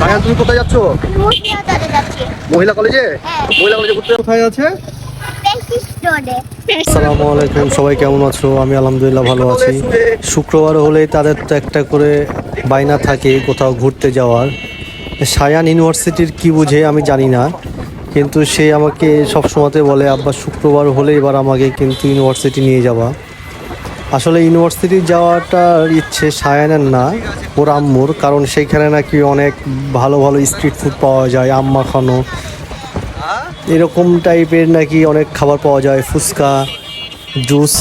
সায়ান তুমি কোথায় যাচ্ছ? মহিলা কলেজে? হ্যাঁ। মহিলা কলেজে ঘুরতে কোথায় আছে? আসসালামু আলাইকুম সবাই কেমন আছো? আমি আলহামদুলিল্লাহ ভালো আছি। শুক্রবার হলেই তাদের তো একটা করে বাইনা থাকে কোথাও ঘুরতে যাওয়ার। সায়ান ইউনিভার্সিটির কি বুঝে আমি জানি না কিন্তু সে আমাকে সব সময়তে বলে আব্বা শুক্রবার হলে এবার আমাকে কিন্তু ইউনিভার্সিটি নিয়ে যাওয়া আসলে ইউনিভার্সিটি যাওয়াটার ইচ্ছে সায়ানের না, ওর আম্মুর, কারণ সেইখানে নাকি অনেক ভালো ভালো স্ট্রিট ফুড পাওয়া যায়, আম মাখানো। এরকম টাইপের নাকি অনেক খাবার পাওয়া যায়, ফুচকা জুস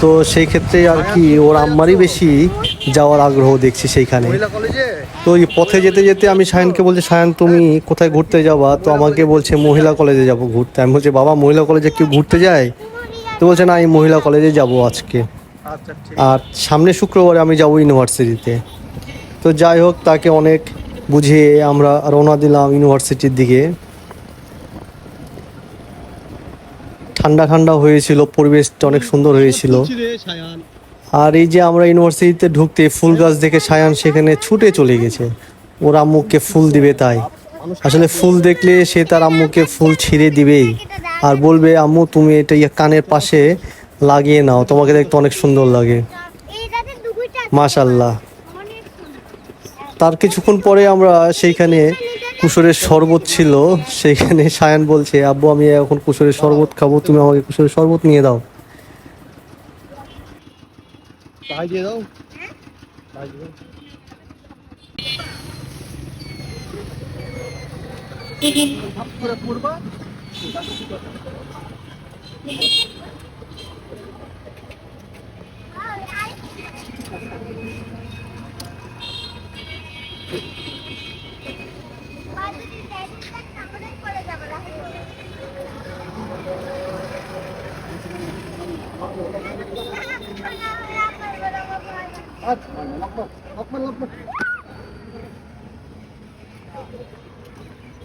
তো সেই ক্ষেত্রে আর কি, ওর আম্মারই বেশি যাওয়ার আগ্রহ দেখছি সেইখানে। তো এই পথে যেতে যেতে আমি সায়নকে বলছি, সায়ন, তুমি কোথায় ঘুরতে যাবা? তো আমাকে বলছে, মহিলা কলেজে যাব ঘুরতে। আমি বলছি, বাবা, মহিলা কলেজে কেউ ঘুরতে যায়? তো বলছে, না আমি মহিলা কলেজে যাব আজকে। আর সামনে শুক্রবারে আমি যাব ইউনিভার্সিটিতে। তো যাই হোক, তাকে অনেক বুঝিয়ে আমরা রওনা দিলাম ইউনিভার্সিটির দিকে। ঠান্ডা ঠান্ডা হয়েছিল, পরিবেশটা অনেক সুন্দর হয়েছিল। আর এই যে আমরা ইউনিভার্সিটিতে ঢুকতে ফুল গাছ দেখে সায়ান সেখানে ছুটে চলে গেছে। ওর আম্মুকে ফুল দিবে তাই। আসলে ফুল দেখলে সে তার আম্মুকে ফুল ছিঁড়ে দিবেই। আর বলবে, আম্মু, তুমি এটা ইয়ে কানের পাশে লাগিয়ে নাও তোমাকে দেখতে অনেক সুন্দর লাগে। মাশাল্লাহ তার কিছুক্ষণ পরে আমরা সেইখানে কুসুরের শরবত ছিল সেইখানে সায়ান বলছে আব্বু আমি এখন কুসুরের শরবত খাব তুমি আমাকে কুসুরের শরবত নিয়ে দাও। দাও?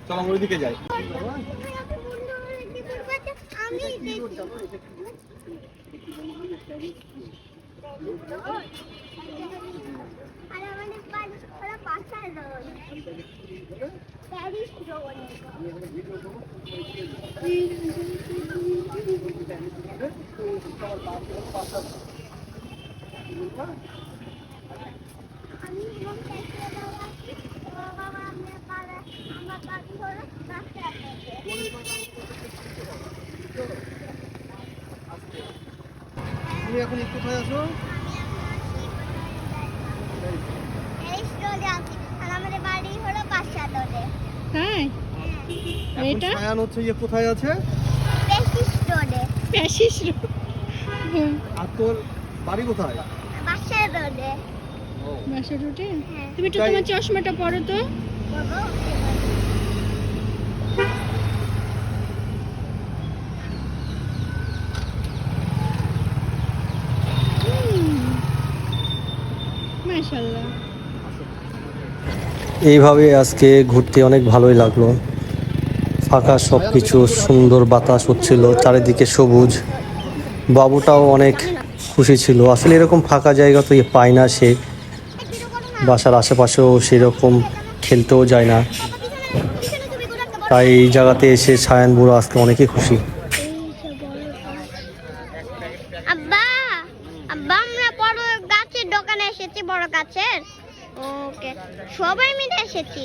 চলো ওইদিকে যাই। আমি আর আমাদের বাড়ি ওরা পাশার রোড প্যারিস রোড আমি এবং দেখতে দেওয়া বাবা আমরা পাড়া আমার বাড়ি হলো রাস্তায় তুমি এখন কোথায় আছো রোডে রোডে হ্যাঁ এটা? সায়ান হচ্ছে ইয়ে কোথায় আছে? প্যারিস রোডে। প্যাসিস আর তোর বাড়ি কোথায়? বাসার রোডে। ও। বাসা হ্যাঁ তুমি একটু তোমার চশমাটা পরো তো মাশাল্লাহ এইভাবে আজকে ঘুরতে অনেক ভালোই লাগল। ফাঁকা সব কিছু সুন্দর বাতাস হচ্ছিল, চারিদিকে সবুজ। বাবুটাও অনেক খুশি ছিল। আসলে এরকম ফাঁকা জায়গা তো পায় না সে। বাসার আশেপাশেও সেরকম খেলতেও যায় না। তাই এই জায়গাতে এসে সায়ান বুড়ো আজকে অনেকই খুশি আব্বা আব্বা আমরা বড় গাছের দোকানে এসেছি বড় গাছের? ওকে সবাই মিলে এসেছি।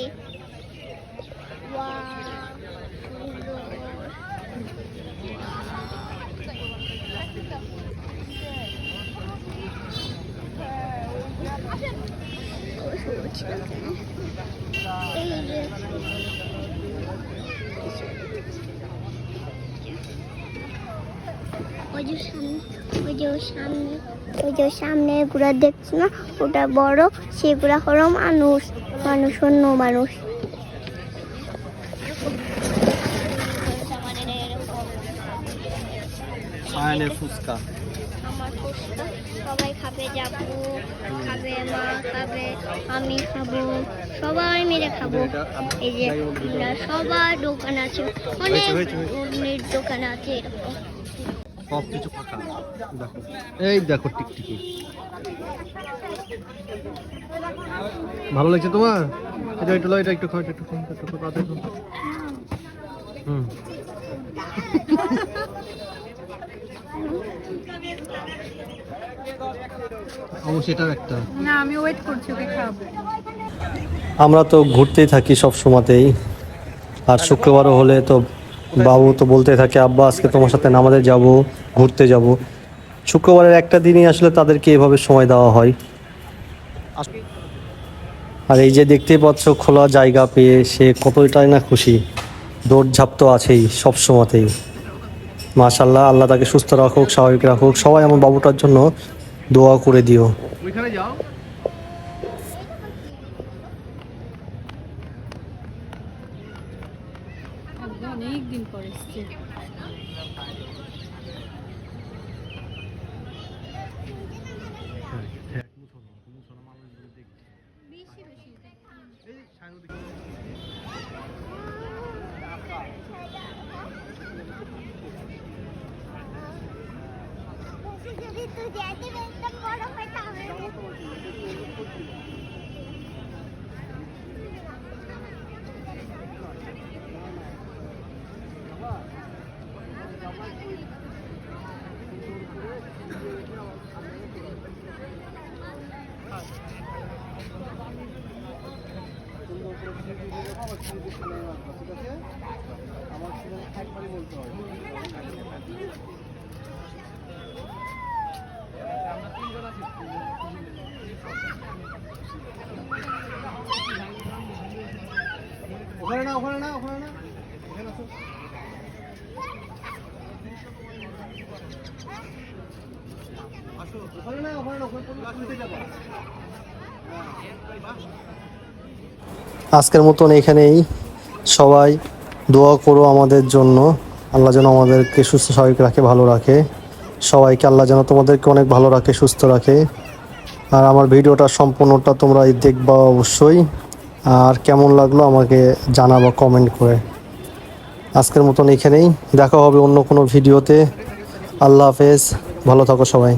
এই ওই যে সামনে ওই যে সামনে ওই যে সামনে গুড়া দেখছ না? ওটা বড় সেগুলা হলো মানুষ মানুষ অন্য মানুষ। সায়ানের ফুচকা। আমার ফুচকা সবাই খাবে যাব খাবে মা খাবে আমি খাব সবাই মিলে খাব। এই যে সবার দোকান আছে অনেক দোকান আছে এরকম। সব কিছু ফাঁকা দেখো। এই দেখো টিকটিকি। ভালো লাগছে তোমার? এটা একটু এটা একটু খাও একটু খাও একটু খাও, হুম। অবশ্যই এটাও একটা। না আমি ওয়েট করছি ওকে খাওয়াবো। আমরা তো ঘুরতেই থাকি সব সময়তেই। আর শুক্রবারও হলে তো বাবু তো বলতে থাকে আব্বা আজকে তোমার সাথে নামাজে যাব ঘুরতে যাব। শুক্রবারের একটা দিনই আসলে তাদেরকে এভাবে সময় দেওয়া হয়। আর এই যে দেখতেই পাচ্ছ খোলা জায়গা পেয়ে সে কতটাই না খুশি। দৌড়ঝাঁপ তো আছেই সব সময়তেই। মাশাল্লাহ আল্লাহ তাকে সুস্থ রাখুক স্বাভাবিক রাখুক। সবাই আমার বাবুটার জন্য দোয়া করে দিও। ওইখানে যাও। অনেক দিন পর এসছে। যদি তুই যেতে বড় হয় তাহলে ওখানে না ওখানে না ওখানে না এখানে আসো। আসো ওখানে না ওখানে না, ওখানে যাবা আজকের মতন এখানেই সবাই দোয়া করো আমাদের জন্য। আল্লাহ যেন আমাদেরকে সুস্থ স্বাভাবিক রাখে, ভালো রাখে। সবাইকে আল্লাহ যেন তোমাদেরকে অনেক ভালো রাখে, সুস্থ রাখে। আর আমার ভিডিওটা সম্পূর্ণটা তোমরা দেখবা অবশ্যই। আর কেমন লাগল আমাকে জানাবা কমেন্ট করে। আজকের মতন এখানেই দেখা হবে অন্য কোনো ভিডিওতে। আল্লাহ হাফেজ, ভালো থাকো সবাই।